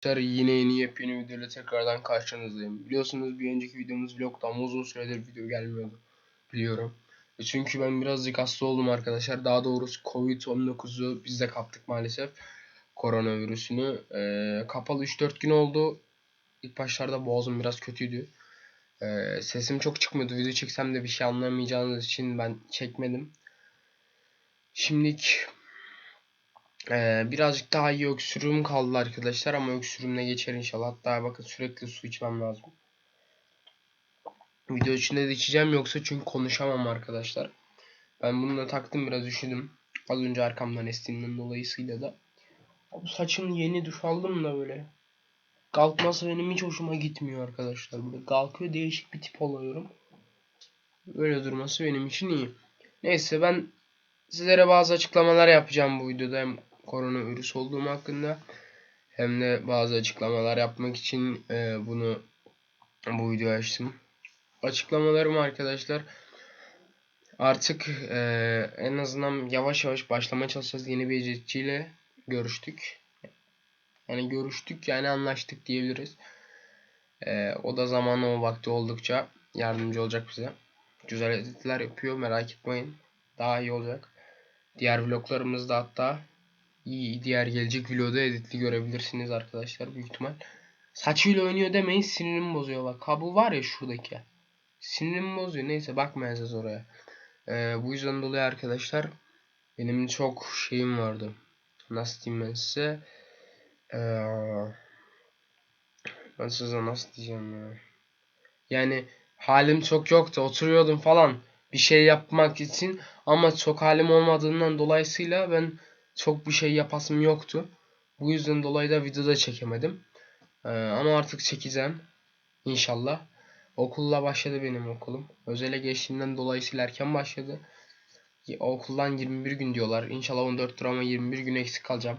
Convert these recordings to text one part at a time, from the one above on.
Arkadaşlar yine yeni yepyeni videoyla tekrardan karşınızdayım. Biliyorsunuz bir önceki videomuz vlogtu ama uzun süredir video gelmiyordu. Biliyorum. E Çünkü ben birazcık hasta oldum arkadaşlar. Daha doğrusu Covid-19'u biz de kaptık maalesef. Koronavirüsünü. Ee, kapalı 3-4 gün oldu. İlk başlarda boğazım biraz kötüydü. Ee, sesim çok çıkmıyordu. Video çeksem de bir şey anlamayacağınız için ben çekmedim. Şimdilik ee, birazcık daha iyi öksürüğüm kaldı arkadaşlar ama öksürüğümle geçer inşallah. Hatta bakın sürekli su içmem lazım. Video içinde de içeceğim yoksa çünkü konuşamam arkadaşlar. Ben bunu da taktım biraz üşüdüm. Az önce arkamdan estiğinden dolayısıyla da. Bu saçım yeni duş aldım da böyle. Kalkması benim hiç hoşuma gitmiyor arkadaşlar. Böyle kalkıyor değişik bir tip oluyorum. Böyle durması benim için iyi. Neyse ben sizlere bazı açıklamalar yapacağım bu videoda. Hem koronavirüs olduğum hakkında hem de bazı açıklamalar yapmak için e, bunu bu videoyu açtım. Açıklamalarım arkadaşlar artık e, en azından yavaş yavaş başlamaya çalışacağız. Yeni bir editçiyle görüştük. Yani görüştük yani anlaştık diyebiliriz. E, o da zamanı o vakti oldukça yardımcı olacak bize. Güzel editler yapıyor merak etmeyin. Daha iyi olacak. Diğer vloglarımızda hatta diğer gelecek videoda editli görebilirsiniz arkadaşlar büyük ihtimal. Saçıyla oynuyor demeyin sinirimi bozuyor bak. Kabul var ya şuradaki. Sinirimi bozuyor. Neyse bakmayacağız oraya. Ee, bu yüzden dolayı arkadaşlar benim çok şeyim vardı. Nasıl diyeyim ben size? Ee, ben size nasıl diyeceğim ya? Yani halim çok yoktu. Oturuyordum falan bir şey yapmak için ama çok halim olmadığından dolayısıyla ben çok bir şey yapasım yoktu. Bu yüzden dolayı da videoda çekemedim. Ee, ama artık çekeceğim. İnşallah. Okulla başladı benim okulum. Özele geçtiğimden dolayısıyla erken başladı. Okuldan 21 gün diyorlar. İnşallah 14 ama 21 gün eksik kalacağım.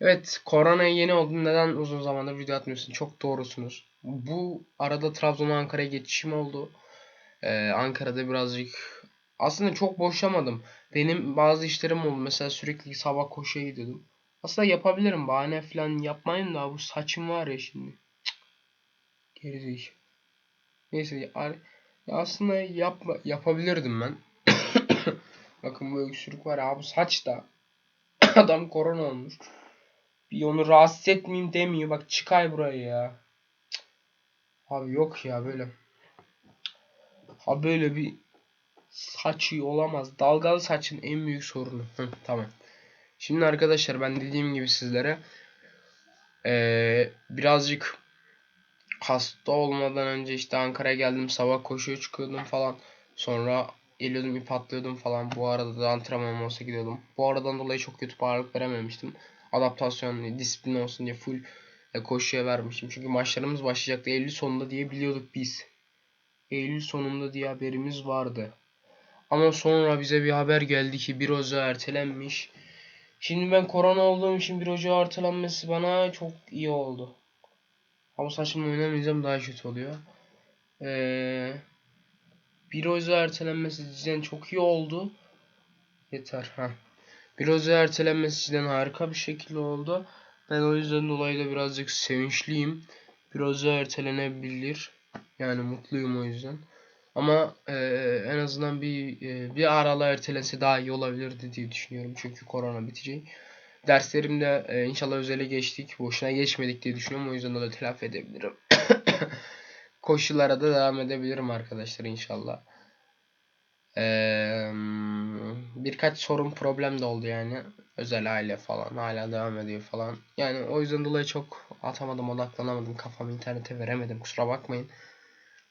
Evet koronaya yeni oldum. Neden uzun zamandır video atmıyorsun? Çok doğrusunuz. Bu arada Trabzon'a Ankara'ya geçişim oldu. Ee, Ankara'da birazcık aslında çok boşlamadım. Benim bazı işlerim oldu. Mesela sürekli sabah koşuya gidiyordum. Aslında yapabilirim. Bahane falan yapmayın da bu saçım var ya şimdi. Gerizekalı. Neyse aslında yapma, yapabilirdim ben. Bakın bu öksürük var ya bu saç da. Adam korona olmuş. Bir onu rahatsız etmeyeyim demiyor. Bak çıkay buraya ya. Abi yok ya böyle. Ha böyle bir saçı olamaz. Dalgalı saçın en büyük sorunu. Hı, tamam. Şimdi arkadaşlar ben dediğim gibi sizlere ee, birazcık hasta olmadan önce işte Ankara'ya geldim. Sabah koşuya çıkıyordum falan. Sonra geliyordum ip atlıyordum falan. Bu arada da antrenman olsa gidiyordum. Bu aradan dolayı çok kötü ağırlık verememiştim. Adaptasyon, disiplin olsun diye full e, koşuya vermiştim. Çünkü maçlarımız başlayacaktı Eylül sonunda diye biliyorduk biz. Eylül sonunda diye haberimiz vardı. Ama sonra bize bir haber geldi ki bir Ocak ertelenmiş. Şimdi ben korona olduğum için bir Ocak ertelenmesi bana çok iyi oldu. Ama saçımla oynamayacağım daha kötü oluyor. Ee, bir Ocak ertelenmesi cidden çok iyi oldu. Yeter. ha. Bir Ocak ertelenmesi cidden harika bir şekilde oldu. Ben o yüzden dolayı da birazcık sevinçliyim. Bir Ocak ertelenebilir. Yani mutluyum o yüzden. Ama e, en azından bir e, bir aralığa ertelense daha iyi olabilirdi diye düşünüyorum. Çünkü korona bitecek. Derslerimde e, inşallah özele geçtik. Boşuna geçmedik diye düşünüyorum. O yüzden de telafi edebilirim. Koşulara da devam edebilirim arkadaşlar inşallah. Ee, birkaç sorun problem de oldu yani. Özel aile falan hala devam ediyor falan. Yani o yüzden dolayı çok atamadım odaklanamadım. Kafamı internete veremedim kusura bakmayın.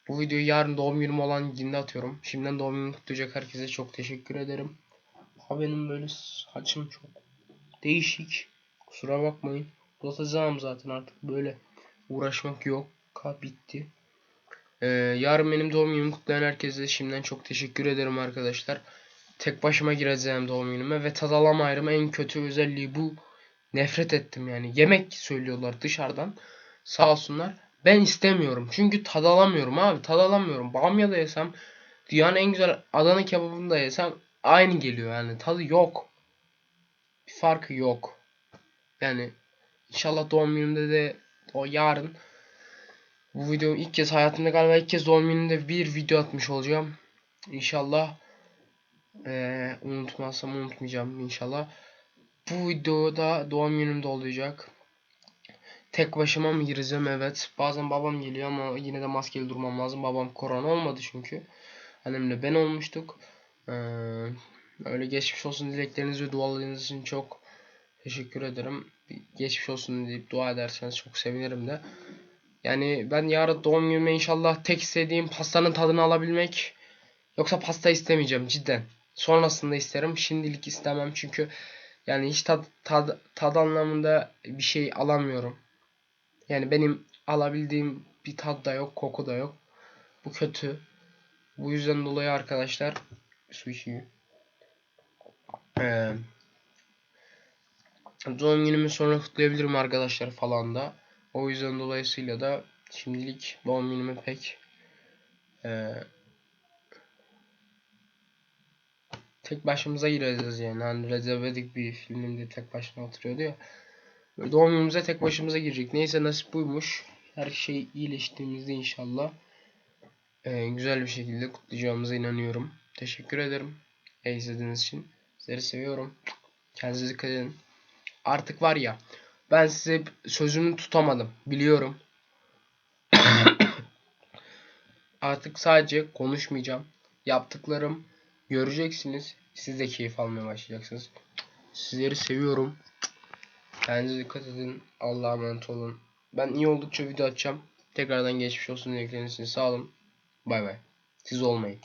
Bu videoyu yarın doğum günüm olan günde atıyorum. Şimdiden doğum günümü kutlayacak herkese çok teşekkür ederim. Ha benim böyle saçım çok değişik. Kusura bakmayın. Uzatacağım zaten artık böyle uğraşmak yok. Ka bitti. Ee, yarın benim doğum günümü kutlayan herkese şimdiden çok teşekkür ederim arkadaşlar. Tek başıma gireceğim doğum günüme ve tad alamayırım. En kötü özelliği bu. Nefret ettim yani. Yemek söylüyorlar dışarıdan. Sağ olsunlar. Ben istemiyorum. Çünkü tad alamıyorum abi. Tad alamıyorum. Bamya da yesem dünyanın en güzel Adana kebabını da yesem aynı geliyor yani. Tadı yok. Bir farkı yok. Yani inşallah doğum günümde de o yarın. Bu video ilk kez hayatımda galiba ilk kez doğum gününde bir video atmış olacağım. İnşallah eee unutmazsam unutmayacağım inşallah. Bu videoda doğum günümde olacak. Tek başıma mı gireceğim? Evet. Bazen babam geliyor ama yine de maskeli durmam lazım. Babam korona olmadı çünkü. Annemle ben olmuştuk. Ee, öyle geçmiş olsun dilekleriniz ve dualarınız için çok teşekkür ederim. Geçmiş olsun deyip dua ederseniz çok sevinirim de. Yani ben yarın doğum günüme inşallah tek istediğim pastanın tadını alabilmek. Yoksa pasta istemeyeceğim cidden. Sonrasında isterim. Şimdilik istemem çünkü yani hiç tad, tad, tad anlamında bir şey alamıyorum. Yani benim alabildiğim bir tad da yok, koku da yok. Bu kötü. Bu yüzden dolayı arkadaşlar su içeyim. Ee, doğum günümü sonra kutlayabilirim arkadaşlar falan da. O yüzden dolayısıyla da şimdilik doğum günümü pek ee, tek başımıza gireceğiz yani. Hani Recep bir filminde tek başına oturuyordu ya. Doğum günümüze tek başımıza girecek. Neyse nasip buymuş. Her şey iyileştiğimizde inşallah ee, güzel bir şekilde kutlayacağımıza inanıyorum. Teşekkür ederim. izlediğiniz için. Sizleri seviyorum. Kendinize dikkat edin. Artık var ya ben size sözümü tutamadım. Biliyorum. Artık sadece konuşmayacağım. Yaptıklarım göreceksiniz. Siz de keyif almaya başlayacaksınız. Sizleri seviyorum. Kendinize dikkat edin. Allah'a emanet olun. Ben iyi oldukça video atacağım. Tekrardan geçmiş olsun dilekleriniz için sağ olun. Bay bay. Siz olmayın.